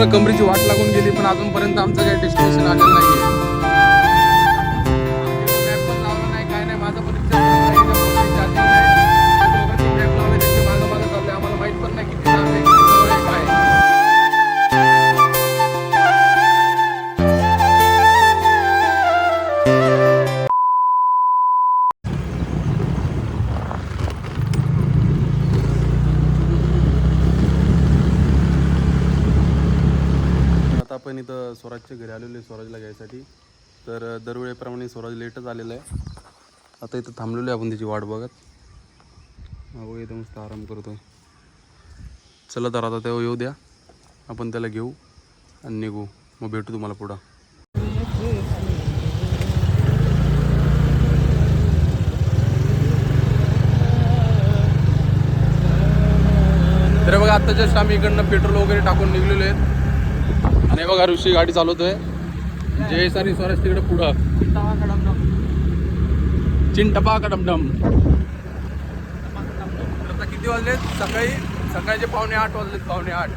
पूर्ण कमरीची वाट लागून गेली पण अजूनपर्यंत आमचं काही डेस्टिनेशन आलेलं नाही आजच्या घरी आलेलो आहे स्वराजला घ्यायसाठी. तर दरवेळेप्रमाणे स्वराज लेटच आलेला आहे. आता इथं थांबलेलो आहे आपण त्याची वाट बघत. हा हो, इथं मस्त आराम करतोय. चला तर आता तेव्हा येऊ द्या. आपण त्याला घेऊ आणि निघू. मग भेटू तुम्हाला पुढं. तर बघा आत्ता जस्ट आम्ही इकडनं पेट्रोल वगैरे टाकून निघलेलो आहेत. आणि बघा ऋषी गाडी चालवतोय. जय सारी स्वराज तिकडे पुढं. चिंटपा कडमडम आता किती वाजलेत? सकाळी सकाळचे पावणे आठ वाजलेत पावणे आठ.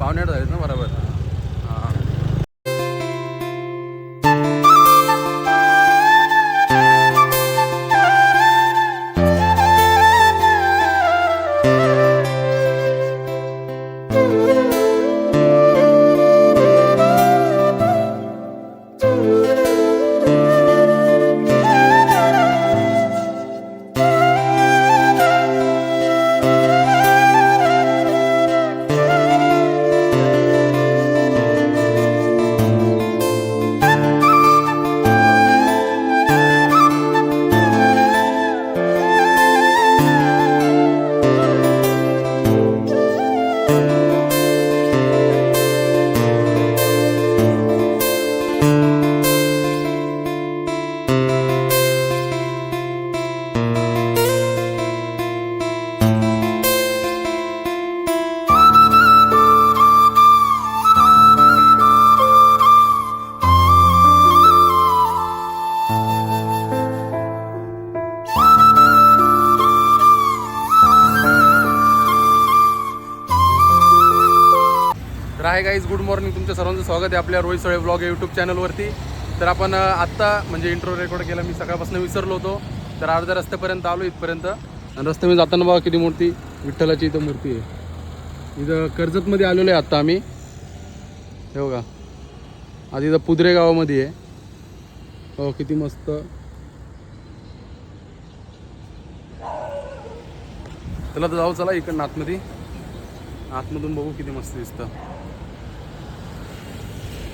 पावणे आठ झालेत ना बरोबर. मॉर्निंग तुमच्या सर्वांचं स्वागत आहे आपल्या रोहित सळे ब्लॉग या यूट्यूब चॅनलवरती तर आपण आत्ता म्हणजे इंट्रो रेकॉर्ड केला मी सकाळपासून विसरलो होतो. तर अर्ध्या रस्त्यापर्यंत आलो इथपर्यंत. आणि रस्त्यामध्ये जाताना बघा किती मूर्ती विठ्ठलाची इथं मूर्ती आहे. इथं कर्जतमध्ये आलेलो आहे आत्ता आम्ही. हे बघा. आधी इथं पुदरे गावामध्ये आहे. हो किती मस्त. चला तर जाऊ चला इकडनं आतमध्ये. आतमधून बघू किती मस्त दिसतं.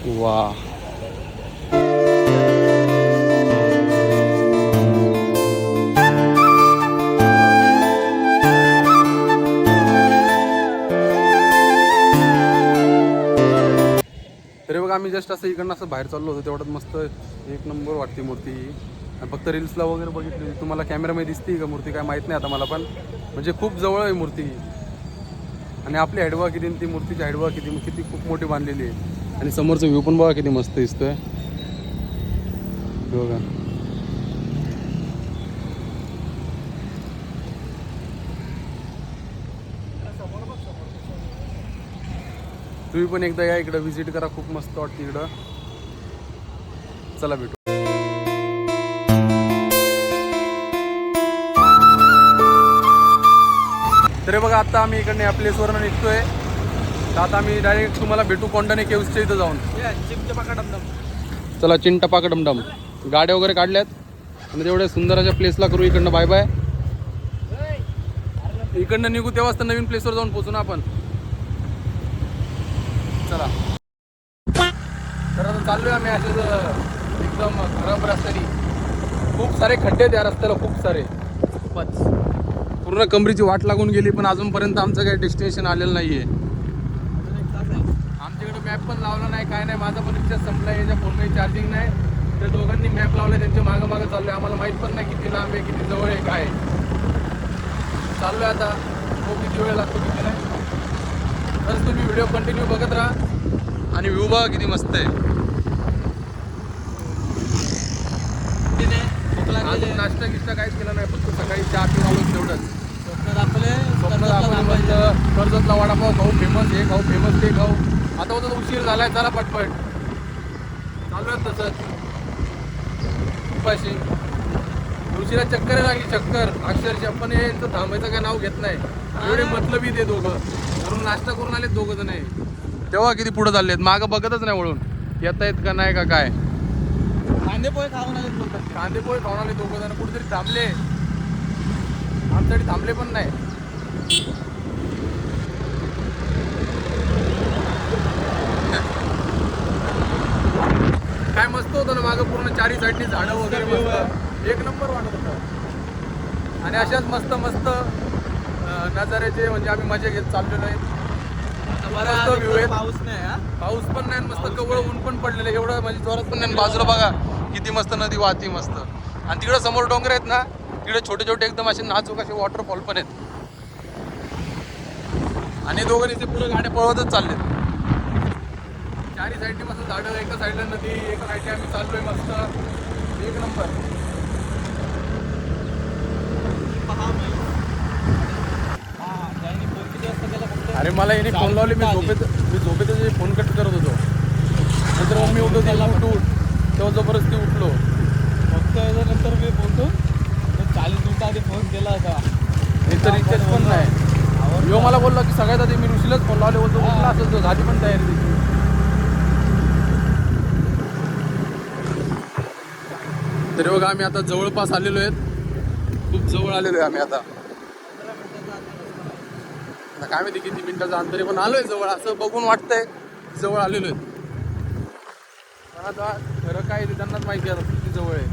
वा तरी बघा आम्ही जस्ट असं इकडनं असं बाहेर चाललो होतो तेवढ्यात मस्त एक नंबर वाटते मूर्ती. आणि फक्त रील्सला वगैरे बघितली. तुम्हाला कॅमेरामध्ये दिसते का मूर्ती? काय माहीत नाही आता मला पण. म्हणजे खूप जवळ आहे मूर्ती. आणि आपली हॅडवा किती ती मूर्तीची हॅडवा किती? किती खूप मोठी बांधलेली आहे. आणि समोरचं व्ह्यू पण बघा किती मस्त दिसतोय. बघा. तुम्ही पण एकदा या इकडं व्हिजिट करा खूप मस्त वाटते इकडं. चला भेटू. तरी बघा आता आम्ही इकडने या प्लेसवरनं निघतोय. तर आता आम्ही डायरेक्ट तुम्हाला भेटू कोंडाने केव्सच्या इथं जाऊन. चला चिंटपाक डमडम गाड्या वगैरे काढल्यात. आणि तेवढ्या सुंदर अशा प्लेसला करू इकडनं बाय बाय इकडनं निघू तेव्हाच तर नवीन प्लेसवर जाऊन पोचू ना आपण. चला. तर आता चाललोय आम्ही असेच एकदम खराब रस्त्याने. खूप सारे खड्डे आहेत या रस्त्याला खूप सारे. खूपच. पूर्ण कमरीची वाट लागून गेली पण अजूनपर्यंत आमचं काही डेस्टिनेशन आलेलं नाही आहे मॅप पण लावला नाही काय नाही माझा पण रिचार्ज संपला याच्या फोनमध्ये चार्जिंग नाही. त्या दोघांनी मॅप लावले त्यांच्या मागं मागं चाललोय. आम्हाला माहीत पण नाही किती लांब आहे किती जवळ आहे काय आहे. चाललोय आता. तो किती वेळ लागतो किती नाही. बस तुम्ही व्हिडिओ कंटिन्यू बघत राहा. आणि व्ह्यू बघा किती मस्त आहे. नाश्ता गिश्ता काहीच केला नाही फक्त सकाळी चहा पिऊन आलो तेवढंच. स्वप्न दाखवले स्वप्न दाखवलं मस्त. कर्जतला वडापाव खाऊ फेमस हे खाऊ फेमस ते खाऊ. आता होतं उशीर झालाय चला पटपट. चालू आहे तसंच उपाशी. उशिरा चक्कर लागली चक्कर. अक्षरशः पण हे यांचं थांबायचं काय नाव घेत नाही. एवढे मतलबी ते दोघं. करून नाश्ता करून आलेत दोघं जण तेव्हा किती पुढे चाललेत मागं बघतच नाही वळून. येता येत का नाही का काय? कांदे पोहे खाऊन आले कांदे पोहे खाऊन आले दोघं जण. कुठेतरी थांबले. आमच्याकडे थांबले पण नाही काय मस्त होतं ना मागं पूर्ण चारी साईडनी झाडं वगैरे मस्त. एक नंबर वाटत होतं. आणि अशाच मस्त मस्त नजाऱ्याचे म्हणजे आम्ही मजा घेत चाललेलो आहे. पाऊस नाही हा? पाऊस पण नाही मस्त कवळ ऊन पण पडलेलं. एवढं म्हणजे जोरात पण नाही. बाजूला बघा किती मस्त नदी वाहती मस्त. आणि तिकडे समोर डोंगर आहेत ना तिकडे छोटे छोटे एकदम असे नाजूक असे वॉटरफॉल पण आहेत. आणि दोघं इथे पुढे गाड्या पळवतच चाललेत. चारी साईडने मस्त झाडं एका साईडला नदी एका साईडने आम्ही चाललोय मस्त. एक नंबर. अरे मला याने फोन लावले मी झोपेत मी झोपेत फोन कट करत होतो. नंतर मम्मी उठव त्याला उठ उठ. तेव्हा जबरदस्ती उठलो. फक्त नंतर मी बोलतो चाळीस मिनिटं आधी फोन केला होता. एक तर रिचार्ज पण नाही. यो मला बोलला की सगळ्यात आधी मी ऋषीलाच फोन लावले होतो उठला असेल तो झाली पण तयारी तरी बघा आम्ही आता जवळपास आलेलो आहेत. खूप जवळ आलेलो आहे आम्ही आता. काय माहिती किती मिनिटाचं अंतर आहे पण आलोय जवळ. असं बघून वाटतंय जवळ आलेलो आहे आता खरं काय ते त्यांनाच माहिती आहे आता किती जवळ आहे.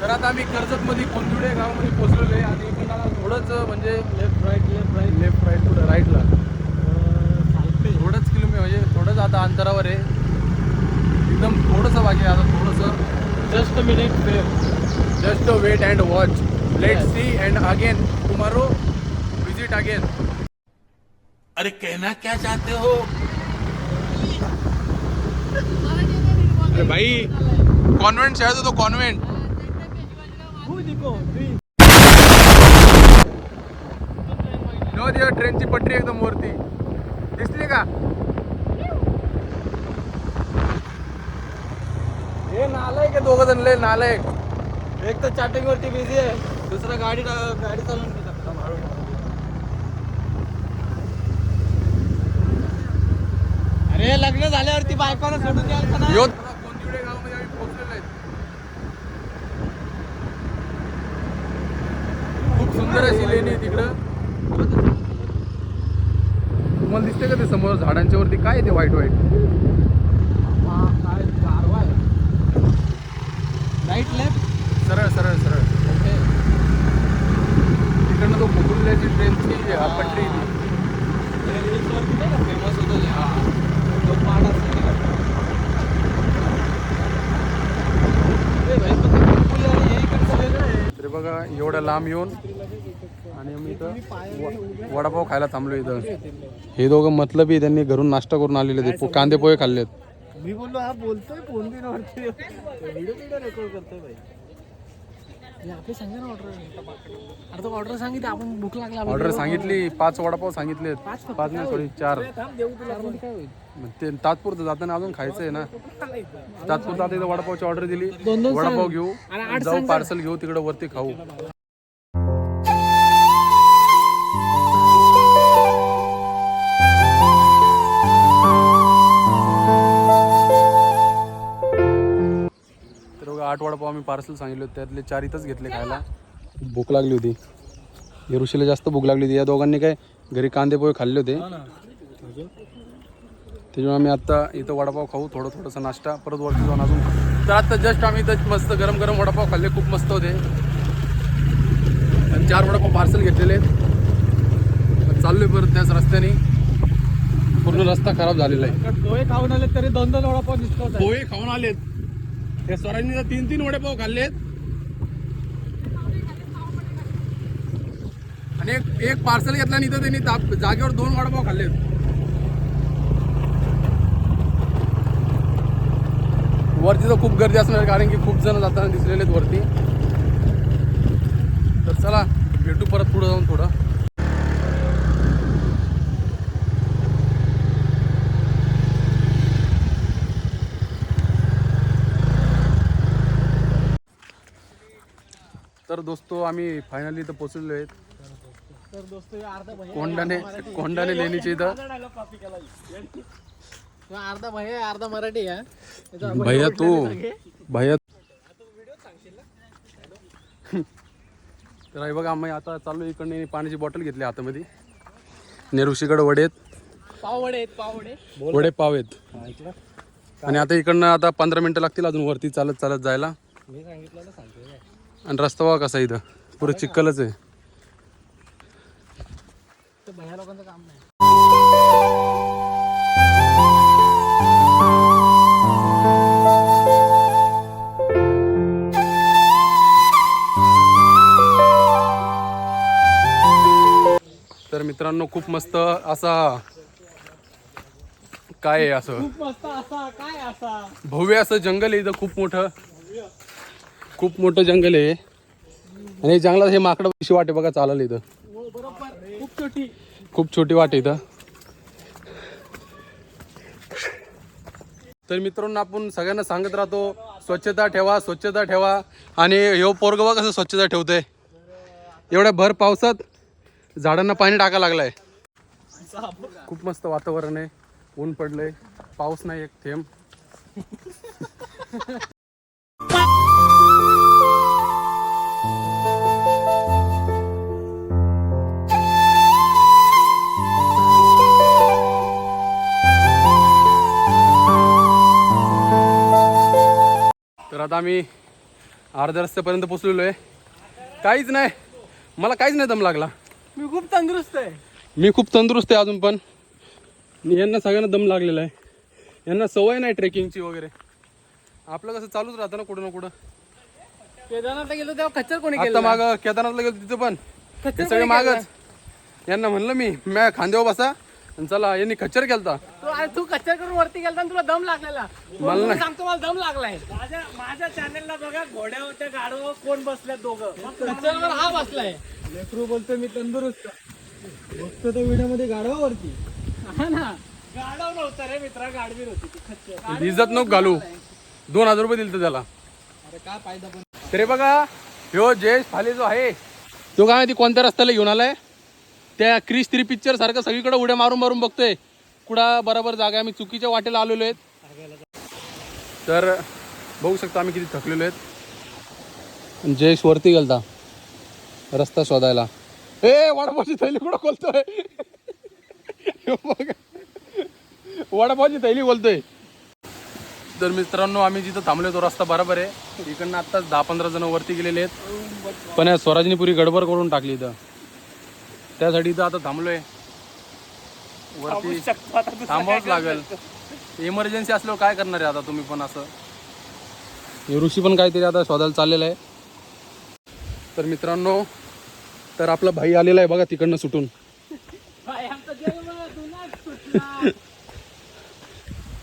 तर आता आम्ही कर्जतमध्ये कोंदुडे गावामध्ये पोहोचलेलो आहे आणि इकडं थोडंच म्हणजे left right left right left right पुढे राईटला थोडंच किलोमीटर म्हणजे थोडंच आता अंतरावर आहे. एकदम थोडंसं बाकी आहे आता थोडंसं जस्ट मिनिट फेर just wait and watch let see and again tomorrow visit again अरे कहना क्या चाहते हो? अरे भाई कॉन्व्हेंट शाळेत होतो कॉन्व्हेंट न दिया ट्रेनची पटरी एकदम वरती. दिसली का? हे नालायक आहे दोघं जण? लय नालायक एक तर चॅटिंग वरती बिझी आहे दुसरा गाडी गाडी घेतात. अरे लग्न झाल्यावरती बायकोला सोडून द्याल का नाही? यो कोणतिवडे गावामध्ये आम्ही पोहोचलेलो आहे खूप सुंदर अशी लेणी तिकडं. तुम्हाला दिसते का ते समोर झाडांच्या वरती? काय ते व्हाईट व्हाईट हा, काय गारवा आहे राईट लेफ्ट सरळ सरळ सरळ. ओके तिकडनं तो फुकुल्याची ट्रेनची पटरी ती. फेमस होतो ते. पाड असतो. तरी बघा एवढ्या लांब येऊन आणि इथं वडापाव खायला थांबलो इथं. हे दोघं मतलबी त्यांनी घरून नाश्ता करून आलेले ते. कांदे पोहे खाल्लेत. मी बोललो हा बोलतोय फोन बिन वरती. व्हिडिओ व्हिडिओ रेकॉर्ड करतोय भाई. आपली सांगा ना ऑर्डर अरे तो ऑर्डर सांगितलं आपण भूक लागला ऑर्डर सांगितली पाच वडापाव सांगितलेत पाच नाही सॉरी चार. देऊ तुला काय होईल? मग ते तात्पुरतं जाताना अजून खायचं आहे ना तात्पुरतं आता इथं वडापावची ऑर्डर दिली. दोन दोन वडापाव. घेऊ आणि आठ जाऊ सांग पार्सल घेऊ तिकडे वरती खाऊ. आठ वडापाव आम्ही पार्सल सांगितले होते त्यातले चार इथंच घेतले खायला. भूक लागली होती. या ऋषीला जास्त भूक लागली होती. या दोघांनी काय घरी कांदे पोहे खाल्ले होते. त्याच्यामुळे आम्ही आता इथं वडापाव खाऊ थोडं थोडंसं नाश्ता परत वरती जाऊन अजून तर आता जस्ट आम्ही इथं मस्त गरम गरम वडापाव खाल्ले खूप मस्त होते. आणि चार वडापाव पार्सल घेतलेले. आहेत चाललोय परत त्याच रस्त्याने. पूर्ण रस्ता खराब झालेला आहे. पोहे खाऊन आले तरी दोन दोन वडापाव पोहे खाऊन आलेत. त्या स्वराजनी तर तीन तीन वडेपाव खाल्लेत. आणि एक एक पार्सल घेतला आणि इथं त्यांनी ताप- जागेवर दोन वडापाव खाल्लेत. वरती तर खूप गर्दी असणार कारण की खूप जण जाताना दिसलेले आहेत वरती. तर चला भेटू परत पुढं जाऊन थोडं. दोस्तो आम्ही फायनली इथं पोचलेलो आहेत. तर दोस्त ह्यो अर्धा भैया कोंडाने कोंडाने लेणीच्या इथं. अर्धा भैया अर्धा मराठी भैया तू. भैया तर हे बघा आम्ही आता चालू इकडने पाण्याची बॉटल घेतली हातामध्ये. नेरुशीकडे वडे आहेत. पाववडे आहेत पाववडे वडे. पाव आहेत. आणि आता इकडनं आता पंधरा मिनटं लागतील अजून वरती चालत चालत जायला. मी सांगितलं आणि रस्ता बघा कसा इथं. पुरं चिक्कलच आहे. ते भैया लोकांचं काम नाही. तर मित्रांनो खूप मस्त असा काय आहे असं? खूप मस्त असा काय असा? भव्य असं जंगल आहे इथं खूप मोठं. खूप मोठं जंगल आहे. आणि जंगलात हे माकडं कशी वाटे बघा चालेल इथं. खूप छोटी खूप छोटी वाटे इथं. तर मित्रांनो आपण सगळ्यांना सांगत राहतो स्वच्छता ठेवा स्वच्छता ठेवा. आणि ह्यो पोरग कसं स्वच्छता ठेवतोय. एवढ्या भर पावसात झाडांना पाणी टाका लागलाय. खूप मस्त वातावरण आहे. ऊन पडलंय. पाऊस नाही एक थेंब. आता आम्ही अर्ध्या रस्त्यापर्यंत पोचलेलो आहे काहीच नाही. मला काहीच नाही दम लागला. मी खूप तंदुरुस्त आहे. मी खूप तंदुरुस्त आहे अजून पण. यांना सगळ्यांना दम लागलेला आहे. यांना सवय नाही ट्रेकिंगची वगैरे. आपलं कसं चालूच राहतं ना कुठं ना कुठं. केदारनाथला गेलो तेव्हा खच्चर कोणी आता केलं माग केदारनाथला गेलो तिथं पण. खच्चर सगळे मागच. यांना म्हणलं मी मॅ खांद्यावर बसा. आणि चला यांनी खच्चर केलता. तू अरे तू कच्चर करून वरती गेलता आणि तुला दम लागलेला. मला. सांगतो मला दम लागलाय. माझ्या माझ्या चॅनलला बघा घोड्यावरच्या गाडीवर कोण बसल्यात दोघं? कच्चरवर हा बसलाय. लेकरू बोलतो मी तंदुरुस्त. बघतो त्या व्हिडिओमध्ये गाडवावरती हा ना. गाडव नव्हतं रे मित्रा गाडवीर होती ती खच्चर. इज्जत नको घालू. दोन हजार रुपये दिले त्याला. अरे काय फायदा पण. तरी बघा ह्यो जयेश फाले जो आहे तो काय माहिती कोणत्या रस्त्याला घेऊन आलाय? त्या क्रिश थ्री पिक्चर सारखं सगळीकडे उड्या मारून मारून बघतोय. कुडा बरोबर जागा आम्ही चुकीच्या वाटेला आलेलो आहेत. तर बघू शकता आम्ही किती थकलेलो आहेत. जयेश वरती गेलता. रस्ता शोधायला. ए वडापावची थैली कुठं बोलतोय वडापावची थैली बोलतोय तर मित्रांनो आम्ही जिथं थांबलो तो रस्ता बरोबर आहे. इकडनं आत्ताच दहा पंधरा जण वरती गेलेले आहेत. पण या स्वराजनी पुरी गडबड करून टाकली इथं. त्यासाठी इथं आता थांबलोय. वरती थांबावंच लागेल. इमर्जन्सी असल्यावर काय करणार आहे आता तुम्ही पण असं? हे ऋषी पण काहीतरी आता शोधायला चाललेलं आहे. तर मित्रांनो तर आपला भाई आलेला आहे बघा तिकडनं सुटून.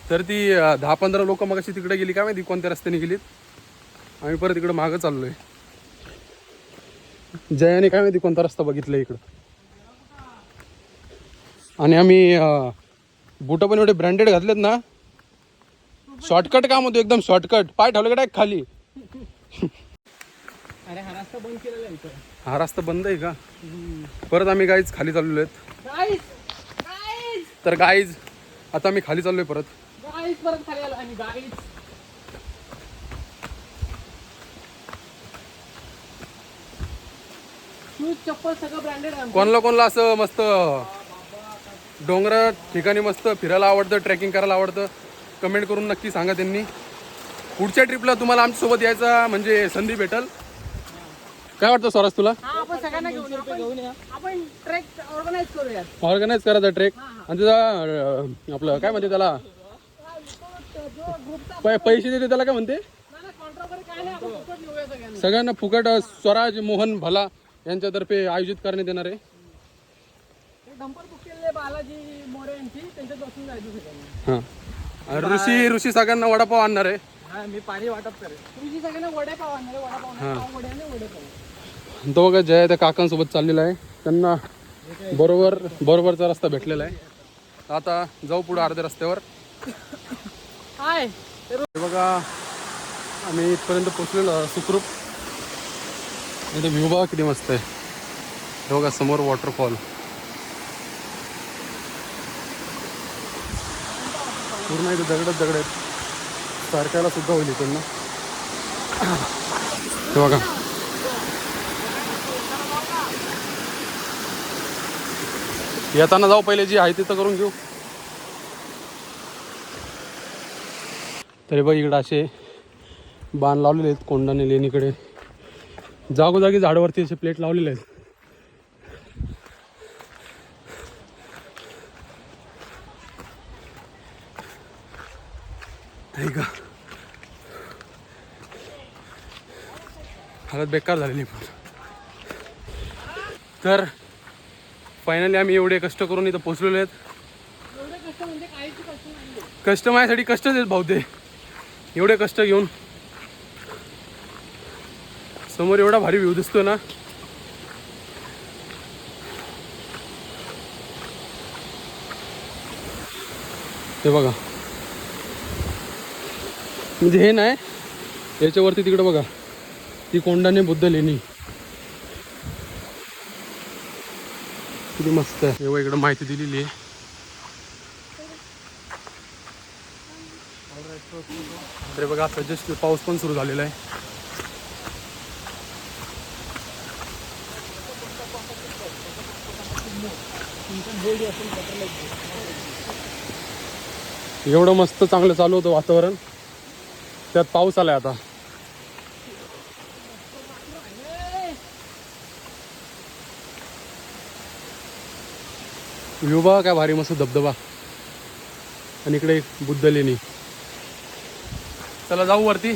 तर ती दहा पंधरा लोक मग अशी तिकडे गेली काय माहिती कोणत्या रस्त्याने गेलीत? आम्ही परत इकडे मागं चाललोय. जयाने काय माहिती कोणता रस्ता बघितला इकडं? आणि आम्ही बुट पण एवढे ब्रँडेड घातलेत ना. शॉर्टकट काम होतो एकदम शॉर्टकट पाय ठेवले का डायरेक्ट खाली? अरे हा रस्ता बंद केलेला आहे इथं. हा रस्ता बंद आहे का? परत आम्ही काहीच खाली चाललेलो आहेत. गाईज गाईज तर गाईज आता आम्ही खाली चाललोय परत. गाईज परत खाली आलो. आणि गाईज चप्पल सगळं ब्रँडेड कोणाला कोणाला असं मस्त डोंगरा ठिकाणी मस्त फिरायला आवडतं ट्रेकिंग करायला आवडतं. कमेंट करून नक्की सांगा त्यांनी. पुढच्या ट्रिपला तुम्हाला आमच्यासोबत यायचा म्हणजे संधी भेटल. काय वाटतं स्वराज तुला? हा ऑर्गनाईज करायचा ट्रेक. आणि त्याचा आपलं काय म्हणते त्याला? पैसे देते त्याला काय म्हणते? कॉन्ट्रा वगैरे काय नाही आपण फुकट घेऊया सगळ्यांना. सगळ्यांना फुकट स्वराज मोहन भला यांच्यातर्फे आयोजित करण्यात येणार आहे. बालाजी मोरे यांची बसून जायचं सगळ्यांना हां. ऋषी ऋषी सगळ्यांना वडापाव आणणार आहे. हा मी पाणी वाटप करेन तुझी सगळ्यांना वडेपाव आणणार आहे, वडापाव नाही, पाव वडे आणि वडेपाव. तो बघा जय त्या काकांसोबत चाललेला आहे. त्यांना बरोबर बरोबरचा रस्ता भेटलेला आहे. आता जाऊ पुढे अर्ध्या रस्त्यावर. हाय. हे बघा आम्ही इथपर्यंत पोचलेलो आहोत, सुखरूप. इथे व्ह्यू बघा किती मस्त आहे. हे बघा समोर वॉटरफॉल पूर्ण इथे दगडच दगड आहेत. सारख्याला सुद्धा होईल इकडनं. ते बघा. येताना जाऊ पहिले जी आहे तिथं करून घेऊ. तरी बघ इकडं असे बाण लावलेले आहेत कोंडाने लेणीकडे. जागोजागी झाडावरती असे प्लेट लावलेले आहेत. हालत बेकार झालेली पण. तर फायनली आम्ही एवढे कष्ट करून इथं पोचलेलो आहेत. कष्ट माझ्यासाठी कष्टच आहेत भाऊ ते एवढे कष्ट घेऊन. समोर एवढा भारी व्ह्यू दिसतो ना. ते बघा. म्हणजे हे नाही याच्यावरती तिकडं बघा. ती कोंडाने बुद्ध लेणी किती मस्त आहे. एवढं इकडं माहिती दिलेली आहे. अरे बघा आता जस्ट पाऊस पण सुरू झालेला आहे. एवढं मस्त चांगलं चालू होतं वातावरण. त्यात पाऊस आलाय आता. व्ह्यू बघा काय भारी मस्त धबधबा. आणि इकडे एक बुद्ध लेणी चला जाऊ वरती.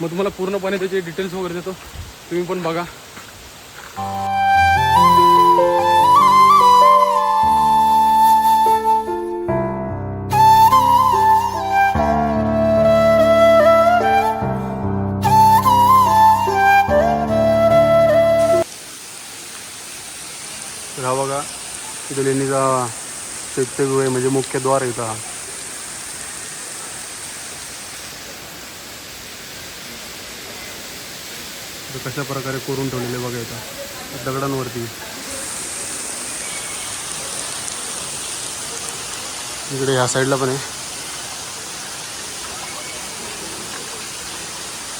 मग तुम्हाला पूर्णपणे त्याचे डिटेल्स वगैरे देतो. तुम्ही पण बघा. लेणीचा चैत्यगृह आहे म्हणजे मुख्य द्वार आहे इथं हा कशा प्रकारे करून ठेवलेले बघा इथं दगडांवरती. इकडे ह्या साईडला पण आहे.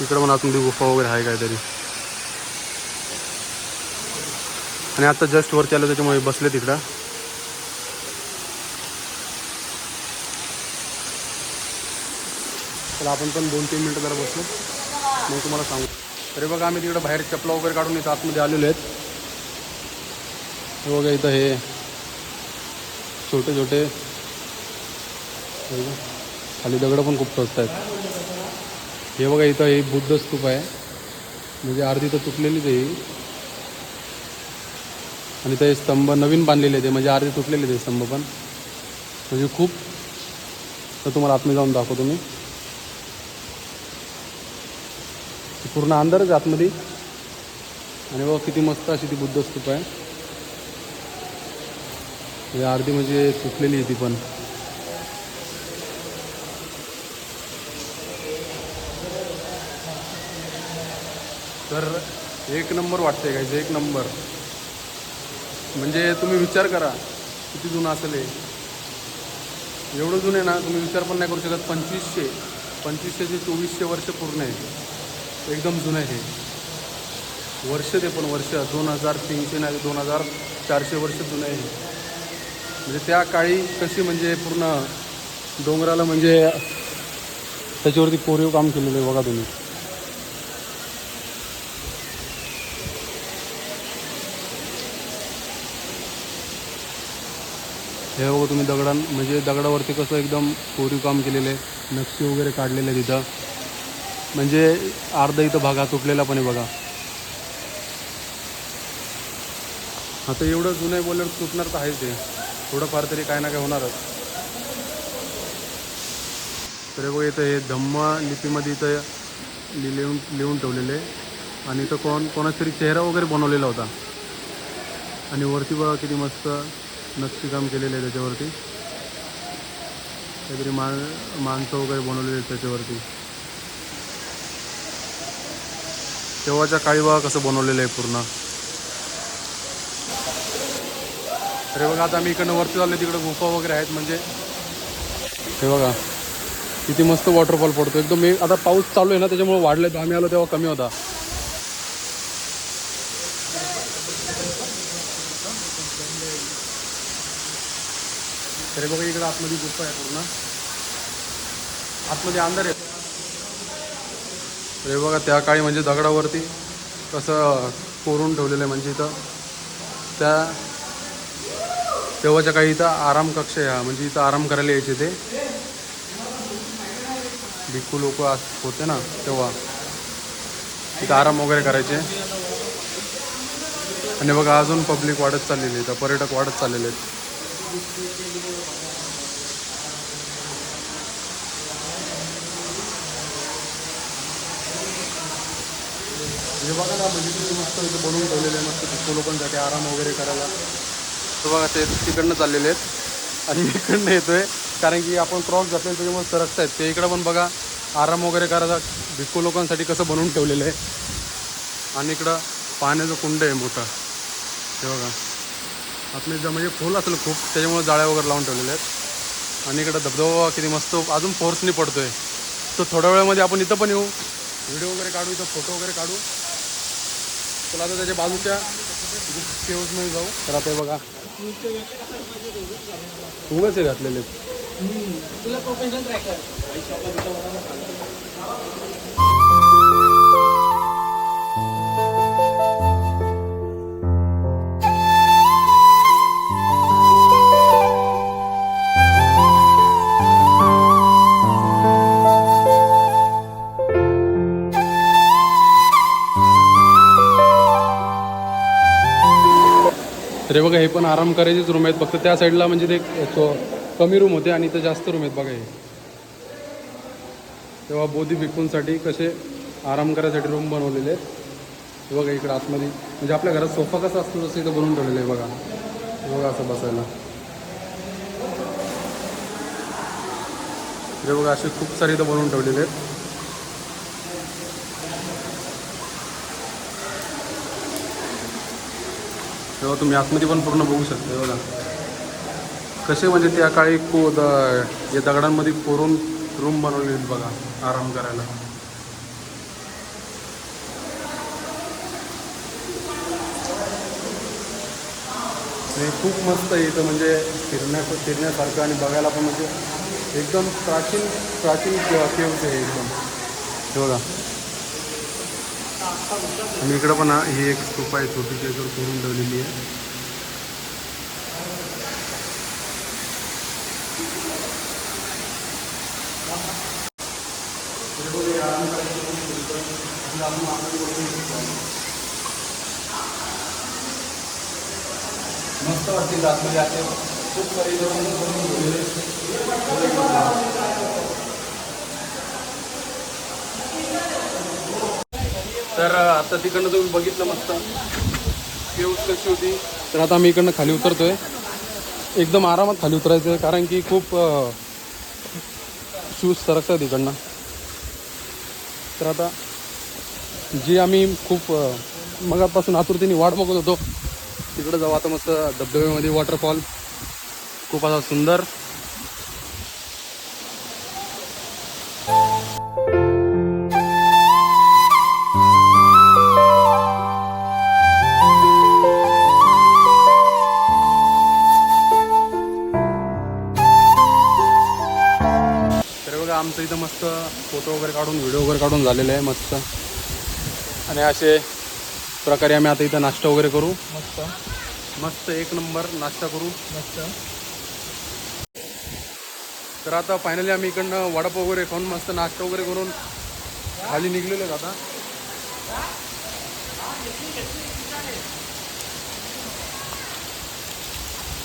इकडं पण आतमध्ये गुफा वगैरे आहे काहीतरी. आणि आता जस्ट वरती आलं त्याच्यामुळे बसले तिकडं. तर आपण पण दोन तीन मिनटं जरा बसलो मग तुम्हाला सांगू. तरी बघा आम्ही तिकडं बाहेर चपला वगैरे काढून इथं आतमध्ये आलेलो आहेत. हे बघा इथं हे छोटे छोटे खाली दगडं पण खूप स्वस्त आहेत. हे बघा इथं हे बुद्ध स्तूप आहे. म्हणजे अर्धी तर तुटलेलीच आहे ही. आणि ते स्तंभ नवीन बांधलेले ते म्हणजे अर्धे तुटलेले ते स्तंभ पण. म्हणजे खूप तर तुम्हाला आतमध्ये जाऊन दाखवतो मी ते पूर्ण अंधारच आतमध्ये आणि बघा किती मस्त अशी ती बुद्ध स्तूप आहे. म्हणजे अर्धी म्हणजे तुटलेली आहे ती पण. तर एक नंबर वाटते काय एक नंबर. म्हणजे तुम्ही विचार करा किती जुनं असेल एवढं जुने ना तुम्ही विचार पण नाही करू शकत. पंचवीसशे पंचवीसशे ते चोवीसशे वर्ष पूर्ण आहे. एकदम जुनं आहे हे. वर्ष ते पण वर्ष दोन हजार तीनशे नाही दोन हजार चारशे वर्ष जुनं आहे हे. म्हणजे त्या काळी कशी म्हणजे पूर्ण डोंगराला म्हणजे त्याच्यावरती कोरीव काम केलेलं आहे बघा तुम्ही. हे बघा तुम्ही दगडां म्हणजे दगडावरती कसं एकदम कोरीव काम केलेलं आहे. नक्षी वगैरे काढलेले आहे तिथं म्हणजे अर्धा इथं भागा तुटलेला पण आहे बघा. आता एवढं जुनं बोलर तुटणार तर आहेच ते थोडंफार तरी काय ना काय होणारच. तर बघा इथं हे धम्म लिपीमध्ये इथं लिहून लिहून ठेवलेले आणि इथं कोण कोणाचा तरी चेहरा वगैरे बनवलेला होता. आणि वरती बघा किती मस्त नक्षीकाम केलेलं आहे त्याच्यावरती. काहीतरी मा माणसं वगैरे बनवलेली आहेत त्याच्यावरती. तेव्हाच्या काळी बघा कसं बनवलेलं आहे पूर्ण. अरे बघा आता मी इकडनं वरती चाललो तिकडे गुफा वगैरे आहेत म्हणजे हे बघा किती मस्त वॉटरफॉल पडतो. एकदम मी आता पाऊस चालू आहे ना त्याच्यामुळे वाढले आम्ही आलो तेव्हा कमी होता. अरे बघा इकडे आतमध्ये गुफा आहे पूर्ण. आतमध्ये अंधार आहे. हे बघा त्या काळी म्हणजे दगडावरती कसं कोरून ठेवलेलं आहे म्हणजे इथं. त्या तेव्हाच्या काही इथं आराम कक्ष आहे हा म्हणजे इथं आराम करायला यायचे ते. भिक्खू लोक होते ना तेव्हा. इथं आराम वगैरे करायचे. आणि बघा अजून पब्लिक वाढत चाललेली आहे इथं पर्यटक वाढत चाललेले आहेत. हे बघा ना म्हणजे तुम्ही मस्त इथे बनवून ठेवलेले आहे मस्त भिक्खू लोकांसाठी आराम वगैरे करायला. तर बघा ते तिकडनं चाललेले आहेत. आणि मी इकडनं येतोय कारण की आपण क्रॉस घातले त्याच्यामुळे सरकत आहेत ते इकडं पण बघा आराम वगैरे करायला भिक्खू लोकांसाठी कसं बनवून ठेवलेलं आहे. आणि इकडं पाण्याचं कुंड आहे मोठं. ते बघा. आपले जर म्हणजे फुल असेल खूप त्याच्यामुळे जाळ्या वगैरे लावून ठेवलेल्या आहेत. आणि इकडं धबधबा किती मस्त अजून फोर्सनी आहे तर थोड्या वेळामध्ये आपण इथं पण येऊ. व्हिडिओ वगैरे काढू इथं फोटो वगैरे काढू. चला आता त्याच्या बाजूच्या केव्जमध्ये जाऊ. तर आता बघा. उगाच आहे घातलेले तुला बघा हे पण आराम करायचेच रूम आहेत. फक्त त्या साईडला म्हणजे ते कमी रूम होते आणि इथं जास्त रूम आहेत बघा हे. तेव्हा बोधी भिकूंसाठी कसे आराम करायसाठी रूम बनवलेले आहेत. बघा इकडं आतमध्ये. म्हणजे आपल्या घरात सोफा कसा असतो तसं इथं बनवून ठेवलेलं आहे बघा. बघा असं बसायला. हे बघा असे खूप सारे इथं बनवून ठेवलेले आहेत. तेव्हा तुम्ही आतमध्ये पण पूर्ण बघू शकता बघा. कसे म्हणजे त्या काळी को द या दगडांमध्ये कोरून रूम बनवले आहेत बघा आराम करायला. हे खूप मस्त आहे इथं म्हणजे फिरण्या फिरण्यासारखं आणि बघायला पण म्हणजे एकदम प्राचीन प्राचीन केव्स आहे एकदम. बघा. आणि इकडं पण ही एक स्तूप आहे छोटीशी याच्यावर करून ठेवलेली आहे मस्त वाटते आतमध्ये असे खूप सारे तर आता तिकडनं तुम्ही बघितलं मस्त. केव्स कशी होती. तर आता आम्ही इकडनं खाली उतरतोय. एकदम आरामात खाली उतरायचं आहे कारण की खूप शूज सरकतात इकडनं. तर आता जी आम्ही खूप मगापासून आतुरतेने वाट बघत होतो तिकडं जाऊ आता मस्त धबधब्यामध्ये वॉटरफॉल खूप असा सुंदर. फोटो वगैरे काढून व्हिडिओ वगैरे काढून झालेलं आहे मस्त. आणि असे प्रकारे आम्ही आता इथं नाश्ता वगैरे करू. मस्त. मस्त एक नंबर नाश्ता करू. मस्त. तर आता फायनली आम्ही इकडनं वडापाव वगैरे खाऊन मस्त नाश्ता वगैरे करून खाली निघलेलो आता.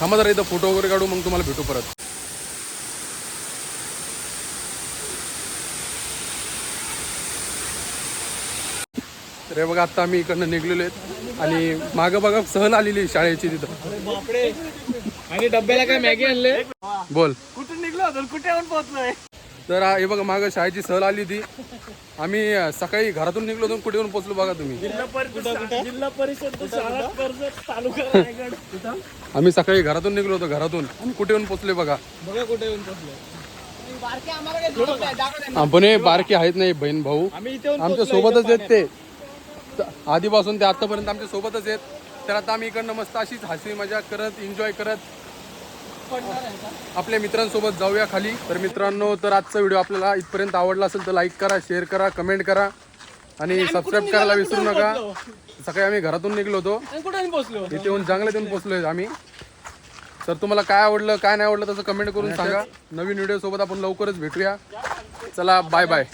थांबा जरा इथं फोटो वगैरे काढू मग तुम्हाला भेटू परत. तर हे बघा आता आम्ही इकडनं निघलेलो आहेत. आणि मागं बघा सहल आलेली शाळेची तिथं. आणि डब्याला काय मॅगी आणले? बोल. कुठून निघलो अजून कुठे येऊन पोहोचलोय? तर हे बघा मागं शाळेची सहल आली होती. आम्ही सकाळी घरातून निघलो होतो कुठे येऊन पोचलो बघा तुम्ही. जिल्हा परिषद जिल्हा परिषद शाळा कर्जत तालुका रायगड. आम्ही सकाळी घरातून निघलो होतो घरातून. कुठे येऊन पोचले बघा. बघा कुठे येऊन पोचलो आपण हे बारके आहेत नाही बहीण भाऊ. आमच्या सोबतच आहेत ते. आधीपासून ते आतापर्यंत आमच्या सोबतच आहेत. तर आता आम्ही इकडनं मस्त अशीच हसी मजा करत एन्जॉय करत आपल्या मित्रांसोबत जाऊया खाली. तर मित्रांनो तर आजचा व्हिडिओ आपल्याला इथपर्यंत आवडला असेल तर लाईक करा शेअर करा कमेंट करा आणि सबस्क्राईब करायला विसरू नका. सकाळी आम्ही घरातून निघलो होतो. इथे येऊन जंगलात येऊन पोहोचलोय आम्ही. तर तुम्हाला काय आवडलं काय नाही आवडलं तसं कमेंट करून सांगा. नवीन व्हिडिओ सोबत आपण लवकरच भेटूया. चला बाय बाय